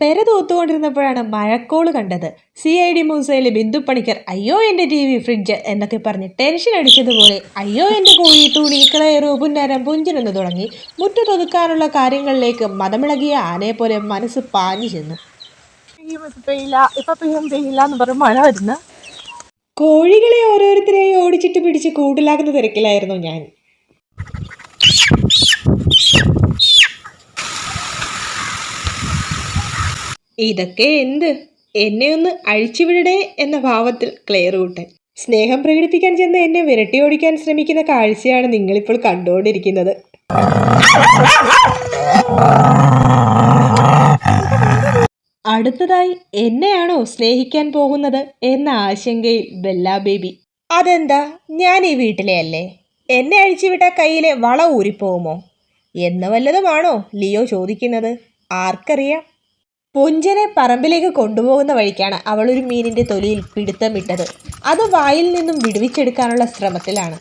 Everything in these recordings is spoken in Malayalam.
പെര തൂത്തുകൊണ്ടിരുന്നപ്പോഴാണ് മഴക്കോൾ കണ്ടത്. സി ഐ ഡി മൂസയിലെ ബിന്ദു പണിക്കർ അയ്യോ എന്റെ ടി വി ഫ്രിഡ്ജ് എന്നൊക്കെ പറഞ്ഞ് ടെൻഷൻ അടിച്ചതുപോലെ അയ്യോ എന്റെ കോഴി തുണി കിളയറു പുന്നരം പുഞ്ചിനെന്ന് തുടങ്ങി മുറ്റത്തൊതുക്കാനുള്ള കാര്യങ്ങളിലേക്ക് മതമിളകിയ ആനയെ പോലെ മനസ്സ് പാഞ്ഞു ചെന്നു. എന്ന് കോഴികളെ ഓരോരുത്തരെയും ഓടിച്ചിട്ട് പിടിച്ച് കൂട്ടിലാക്കുന്ന തിരക്കിലായിരുന്നു ഞാൻ. ഇതൊക്കെ എന്ത്? എന്നെ ഒന്ന് അഴിച്ചുവിടടേ എന്ന ഭാവത്തിൽ ക്ലെയർ കൂട്ടൻ സ്നേഹം പ്രകടിപ്പിക്കാൻ ചെന്ന് എന്നെ വിരട്ടി ഓടിക്കാൻ ശ്രമിക്കുന്ന കാഴ്ചയാണ് നിങ്ങളിപ്പോൾ കണ്ടുകൊണ്ടിരിക്കുന്നത്. അടുത്തതായി എന്നെയാണോ സ്നേഹിക്കാൻ പോകുന്നത് എന്ന ആശങ്കയിൽ ബെല്ല ബേബി. അതെന്താ? ഞാൻ ഈ വീട്ടിലെ അല്ലേ? എന്നെ അഴിച്ചുവിട്ട കയ്യിലെ വള ഊരിപ്പോകുമോ എന്ന് വല്ലതുമാണോ ലിയോ ചോദിക്കുന്നത്? ആർക്കറിയാം. പുഞ്ചനെ പറമ്പിലേക്ക് കൊണ്ടുപോകുന്ന വഴിക്കാണ് അവൾ ഒരു മീനിന്റെ തൊലിയിൽ പിടുത്തമിട്ടത് അത് വായിൽ നിന്നും വിടുവിച്ചെടുക്കാനുള്ള ശ്രമത്തിലാണ്.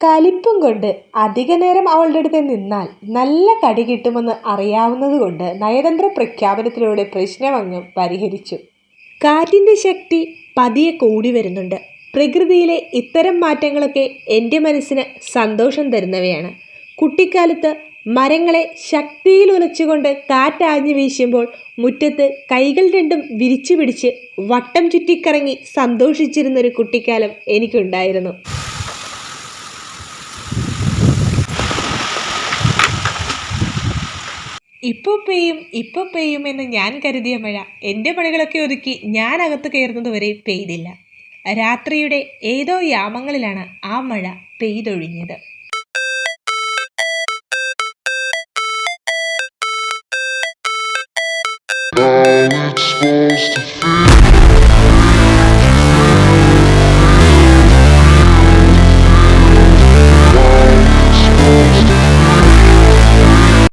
കലിപ്പും കൊണ്ട് അധിക നേരം അവളുടെ അടുത്ത് നിന്നാൽ നല്ല കടി കിട്ടുമെന്ന് അറിയാവുന്നതുകൊണ്ട് നയതന്ത്ര പ്രഖ്യാപനത്തിലൂടെ പ്രശ്നമങ്ങ് പരിഹരിച്ചു. കാറ്റിന്റെ ശക്തി പതിയെ കൂടി വരുന്നുണ്ട്. പ്രകൃതിയിലെ ഇത്തരം മാറ്റങ്ങളൊക്കെ എന്റെ മനസ്സിന് സന്തോഷം തരുന്നവയാണ്. കുട്ടിക്കാലത്ത് മരങ്ങളെ ശക്തിയിൽ ഉലച്ചുകൊണ്ട് കാറ്റാഞ്ഞു വീശുമ്പോൾ മുറ്റത്ത് കൈകൾ രണ്ടും വിരിച്ചു പിടിച്ച് വട്ടം ചുറ്റിക്കറങ്ങി സന്തോഷിച്ചിരുന്നൊരു കുട്ടിക്കാലം എനിക്കുണ്ടായിരുന്നു. ഇപ്പോൾ പെയ്യും ഇപ്പോൾ പെയ്യും എന്ന് ഞാൻ കരുതിയ മഴ എന്റെ പണികളൊക്കെ ഒതുക്കി ഞാൻ അകത്ത് കയറുന്നത് വരെ പെയ്തില്ല. രാത്രിയുടെ ഏതോ യാമങ്ങളിലാണ് ആ മഴ പെയ്തൊഴിഞ്ഞത്. To